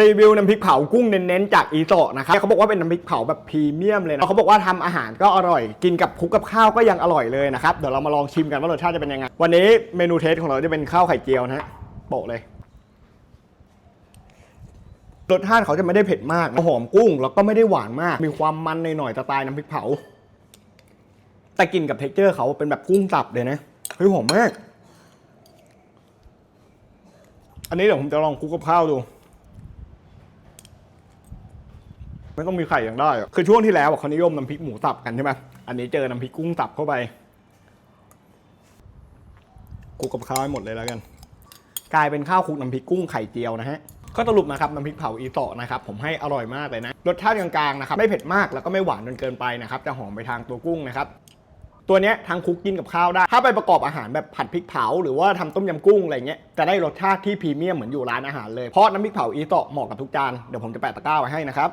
รีวิวน้ำพริกเผากุ้งเน้นๆจากอีโตะนะครับเขาบอกว่าเป็นน้ำพริกเผาแบบพรีเมียมเลยนะเขาบอกว่าทำอาหารก็อร่อย กินกับคุกกับข้าวก็ยังอร่อยเลยนะครับ เดี๋ยวเรามาลองชิมกันว่ารสชาติจะเป็นยังไง วันนี้เมนูเทสของเราจะเป็นข้าวไข่เจียวนะฮะโปะเลยรสชาติเขาจะไม่ได้เผ็ดมากหอมกุ้งแล้วก็ไม่ได้หวานมาก มีความมันหน่อยๆสไตล์น้ำพริกเผา แต่กินกับเท็กเจอร์เขาเป็นแบบกุ้งสับเลยนะเฮ้ยหอมมาก อันนี้เดี๋ยวผมจะลองคุกกับข้าวดู ไม่ต้องมีไข่อย่างได้คือช่วงที่แล้วเขานิยมน้ำพริกหมูสับกันใช่ไหมอันนี้เจอน้ำพริกกุ้งสับเข้าไปคลุกกับข้าวให้หมดเลยแล้วกัน กลายเป็นข้าวคลุกน้ำพริกกุ้งไข่เจียวนะฮะก็สรุปนะครับน้ำพริกเผาอีโตะนะครับผมให้อร่อยมากเลยนะรสชาติกลางๆนะครับไม่เผ็ดมากแล้วก็ไม่หวานจนเกินไปนะครับจะหอมไปทางตัวกุ้งนะครับตัวเนี้ยทางคุกกินกับข้าวได้ ถ้าไปประกอบอาหารแบบผัดพริกเผา หรือว่าทำต้มยำกุ้งอะไรเงี้ย จะได้รสชาติที่พรีเมียมเหมือนอยู่ร้านอาหารเลย เพราะน้ำพริกเผาอีโตะเหมาะกับทุกจาน เดี๋ยวผมจะแปะตะกร้าไว้ให้นะครับ